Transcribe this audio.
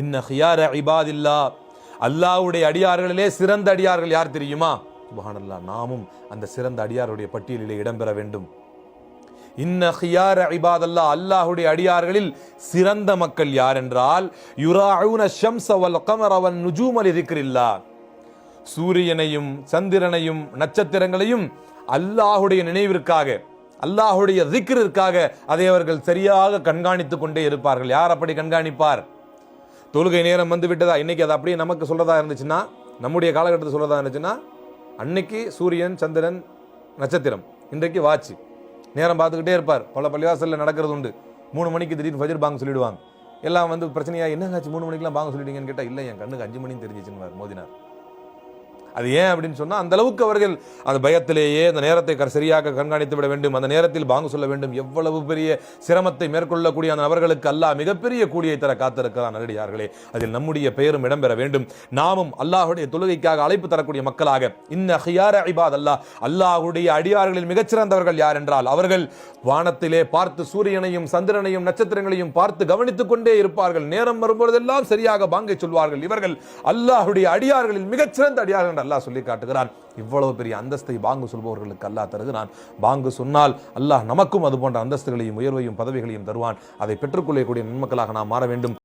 இன்ன ஹியார இபாதில்லா. அல்லாவுடைய அடியார்களிலே சிறந்த அடியார்கள் யார் தெரியுமா? சுபஹானல்லா நாமும் அந்த சிறந்த அடியாருடைய பட்டியலிலே இடம்பெற வேண்டும். இன்ன ஹியார இபாதல்லா. அல்லாஹுடைய அடியார்களில் சிறந்த மக்கள் யார் என்றால் யுராவுன ஷம்ஸ வல் கமர் அவன் நுஜூமல் இருக்கிறில்லா சூரியனையும் சந்திரனையும் நட்சத்திரங்களையும் அல்லாஹுடைய நினைவிற்காக அல்லாஹுடைய திக்ரிற்காக அதை அவர்கள் சரியாக கண்காணித்துக் கொண்டே இருப்பார்கள். யார் அப்படி கண்காணிப்பார்? தொழுகை நேரம் வந்து விட்டதா? இன்னைக்கு அது அப்படியே நமக்கு சொல்கிறதா இருந்துச்சுன்னா நம்முடைய காலகட்டத்தில் சொல்கிறதா இருந்துச்சுன்னா அன்னைக்கு சூரியன் சந்திரன் நட்சத்திரம் இன்றைக்கு வாட்ச். நேரம் பார்த்துக்கிட்டே இருப்பார். பல பள்ளிவாசலில் நடக்கிறது உண்டு. மூணு மணிக்கு திடீர்னு ஃபஜர் பாங்க சொல்லிடுவாங்க. எல்லாம் வந்து பிரச்சனையாக என்னங்காச்சு மூணு மணிக்கெல்லாம் பாங்க சொல்லிட்டீங்கன்னு கேட்டால் இல்லை என் கண்ணுக்கு அஞ்சு மணின்னு தெரிஞ்சிச்சுன்னு மோதினார். அது ஏன் அப்படின்னு சொன்னா அந்த அளவுக்கு அவர்கள் அந்த பயத்திலேயே அந்த நேரத்தை க- சரியாக கண்காணித்து விட வேண்டும். அந்த நேரத்தில் பாங்கு சொல்ல வேண்டும். எவ்வளவு பெரிய சிரமத்தை மேற்கொள்ளக்கூடிய அந்த நபர்களுக்கு அல்லாஹ் மிகப்பெரிய கூலியை தர காத்திருக்கிறான் நடிகார்களே அதில் நம்முடைய பெயரும் இடம்பெற வேண்டும். நாமும் அல்லாஹுடைய தொழுகைக்காக அழைப்பு தரக்கூடிய மக்களாக இன்ன ஹியார இபாத் அல்லாஹ். அல்லாஹுடைய அடியார்களில் மிகச்சிறந்தவர்கள் யார் என்றால் அவர்கள் வானத்திலே பார்த்து சூரியனையும் சந்திரனையும் நட்சத்திரங்களையும் பார்த்து கவனித்துக் கொண்டே இருப்பார்கள். நேரம் வரும்பொழுதெல்லாம் சரியாக பாங்கை சொல்வார்கள். இவர்கள் அல்லாஹுடைய அடியார்களில் மிகச்சிறந்த அடியார்கள் அல்லாஹ் சொல்லி காட்டுகிறான் இவ்வளவு பெரிய அந்தஸ்தை பாங்கு சொல்பவர்களுக்கு அல்லாஹ் தருகிறான். பாங்கு சொன்னால் அல்லாஹ் நமக்கும் அது போன்ற அந்தஸ்துகளையும் உயர்வையும் பதவிகளையும் தருவான். அதை பெற்றுக்கொள்ளக்கூடிய நன்மக்களாக நாம் மாற வேண்டும்.